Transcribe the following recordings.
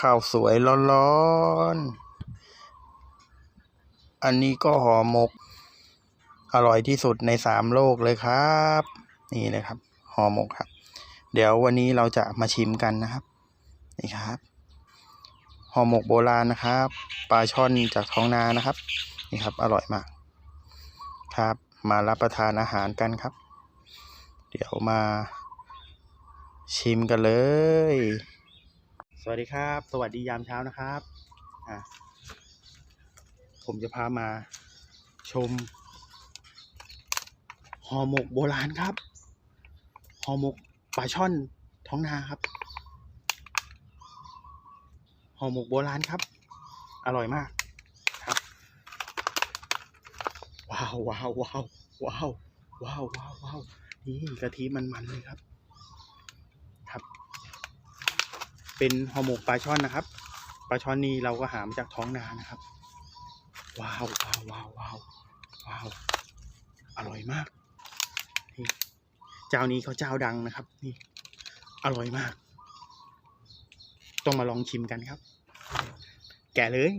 ข้าวสวยร้อนๆ อันนี้ก็ห่อหมก อร่อยที่สุดในสามโลกเลยครับ นี่นะครับห่อหมกครับ เดี๋ยววันนี้เราจะมาชิมกันนะครับ นี่ครับห่อหมกโบราณนะครับ ปลาช่อนจากท้องนานะครับ นี่ครับ อร่อยมาก ครับ มารับประทานอาหารกันครับ เดี๋ยวมาชิมกันเลย วัสดีครับ สวัสดียามเช้านะครับอะผมจะพามาชมห่อหมกโบราณครับห่อหมกปลาช่อนท้องนาครับห่อหมกโบราณครับ อร่อยมากครับว้าวว้าวว้าวว้าวว้าวว้าวนี่กะทิมันๆเลยครับ เป็นห่อหมกปลาช่อนนะครับปลาช่อนนี่เราก็หามาจากท้องนานะครับ ว้าวว้าวว้าวว้าวว้าวอร่อยมากนี่เจ้านี้เขาเจ้าดังนะครับ นี่ อร่อยมาก ต้องมาลองชิมกันครับ แกะเลย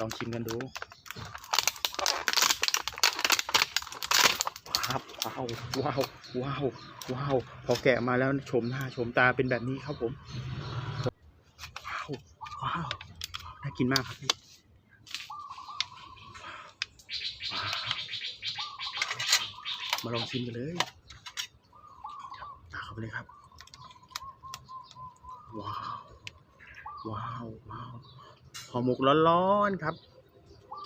ลองชิมกันดู ครับว้าวว้าวว้าวว้าวพอแกะมาแล้วชมหน้าชมตาเป็นแบบนี้ครับผมว้าวว้าวน่ากินมากครับพี่มาลองชิมกันเลยตามเข้าไปเลยครับ ว้าว ว้าวว้าวห่อหมกร้อนๆครับ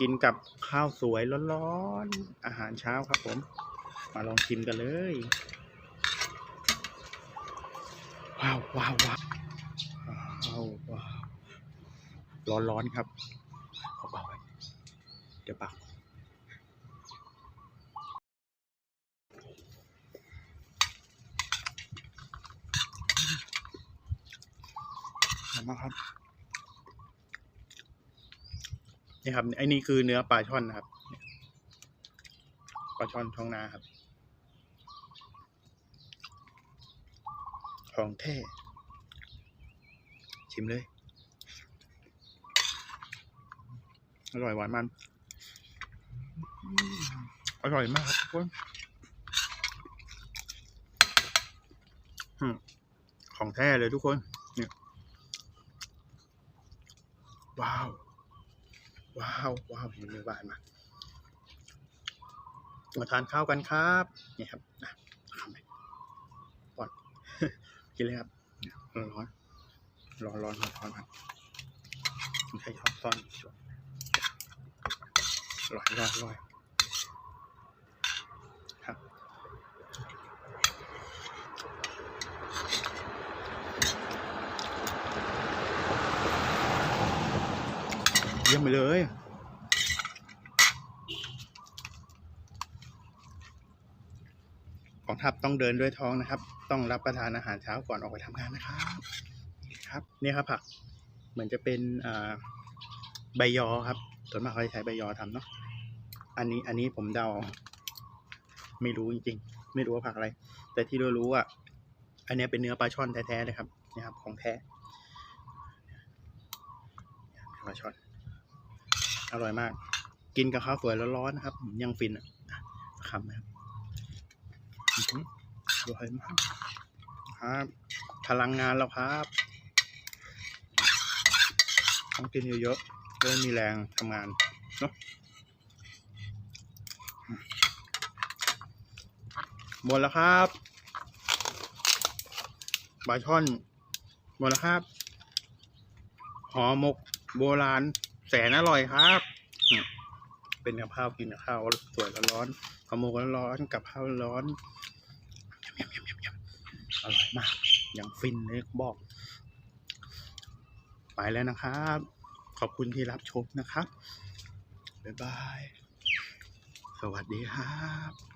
กินกับข้าวสวยร้อนๆ อาหารเช้าครับผม มาลองชิมกันเลย ว้าวว้าวว้าวว้าวว้าวร้อนร้อนๆครับเบาๆไว้เดี๋ยวปากอร่อยมากครับนี่ครับไอ้นี่คือเนื้อปลาช่อนนะครับ ปลาช่อนท้องนาครับ ของแท้ ชิมเลย อร่อยหวานมัน อร่อยมากครับทุกคนของแท้เลยทุกคน เนี่ย ว้าว ว้าว ว้าวเห็นเลยหวานมามาทานข้าวกันครับ นี่ครับอะทำไปก่อน กินเลยครับร้อนร้อนร้อนร้อนร้อนครับใช้ช้อนซ่อนช่วงอร่อยร่อยร่อยครับเยี่ยมไปเลย กองทัพต้องเดินด้วยท้องนะครับ ต้องรับประทานอาหารเช้าก่อนออกไปทำงานนะครับนี่ครับนี่ครับผักเหมือนจะเป็นใบยอครับส่วนมากเขาจะใช้ใบยอทำเนาะอันนี้อันนี้ผมเดา ไม่รู้จริงๆ ไม่รู้ว่าผักอะไร แต่ที่เรารู้อะอันนี้เป็นเนื้อปลาช่อนแท้ๆเลยครับนี่ครับของแท้ปลาช่อนอร่อยมาก กินกับข้าวสวยร้อนๆนะครับ ยังฟินอะอะคำนะครับ อื้อหืออร่อยมากครับ พลังงานแล้วครับต้องกินเยอะๆจะได้มีแรงทำงานเนาะหมดแล้วครับปลาช่อนหมดแล้วครับหอหมกโบราณแสนอร่อยครับ เป็นกับข้าวกินกับข้าวสวยร้อนขโมกร้อนกับข้าวร้อนอร่อยมากอย่างฟินเลยบอก ไปแล้วนะครับ ขอบคุณที่รับชมนะครับ บ๊ายบาย สวัสดีครับ